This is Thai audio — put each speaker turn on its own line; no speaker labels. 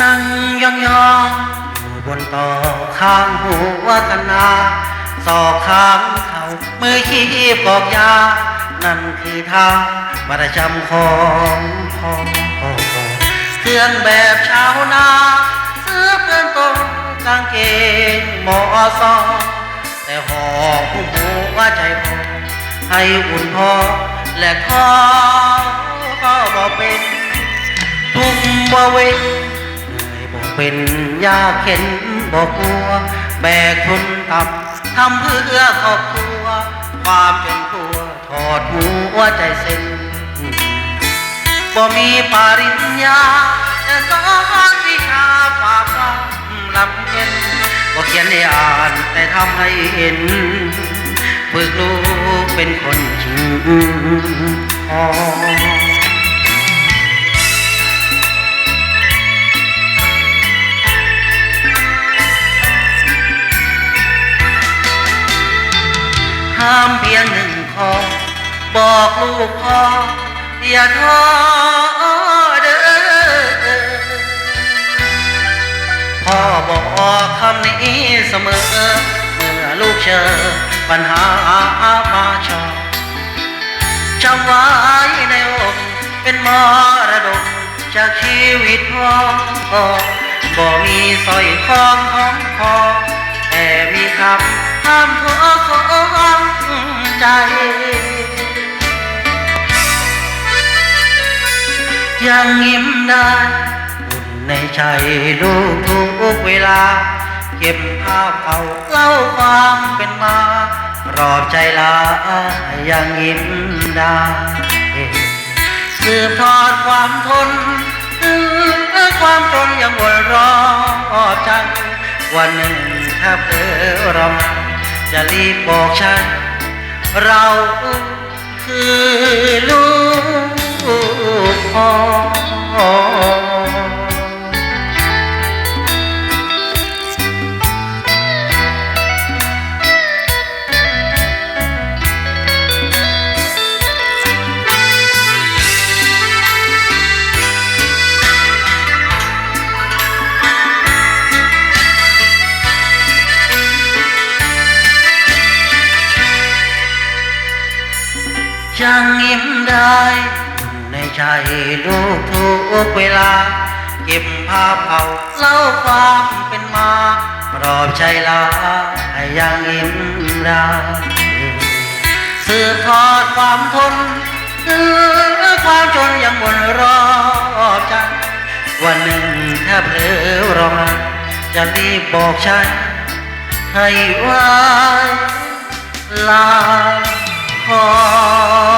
นั่งยองๆอยู่บนต่อข้างหัวธนาสอกข้างเขามือขี้ปอกยา นั่นคือทางประจำของพ่อเคลื่อนแบบชาวนาเสื้อเพื่อนตรงกางเกงหมอซองแต่หอผู้หัวใจพอให้อุ่นพอและขอก็บอเป็น tumba way เป็นยาเข็นบอกกลัว แบกทุนตับทำเพื่อครอบครัว ความจนกลัวถอดหัวใจเส้นบ่มีปริญญาแต่สอนวิชาฝากลำเย็นบ่เขียนให้อ่านแต่ทำให้เห็นฝึกลูกเป็นคนจริงพอ ห้ามเพียงหนึ่งข้อบอกลูกพ่ออย่าท้อเด้อพ่อบอกคำนี้เสมอ เมื่อลูกเจอปัญหามาชอจำไว้ในอกเป็นมรดกจากชีวิตพ่อบ่มีสร้อยคองของคอแต่มีคำห้ามท้อของ ยังยิ้มได้อุ่นในใจลูกทุกเวลา เก็บภาพเก่าเล่าความเป็นมาปลอบใจลายังยิ้มได้สืบทอดความทนความจนยังวนรอใจวันหนึ่งถ้าเธอเรามาจะรีบบอกฉัน เราคือ ยังยิ้มได้ ในใจลูกทุกเวลา เก็บภาพเก่าเล่าความเป็นมาปลอบใจลาให้ยังยิ้มได้สืบทอดความทนความจนยังวนรอบใจวันหนึ่งถ้าเพลอรอมาจะรีบบอกฉันให้ไว้ลาขอ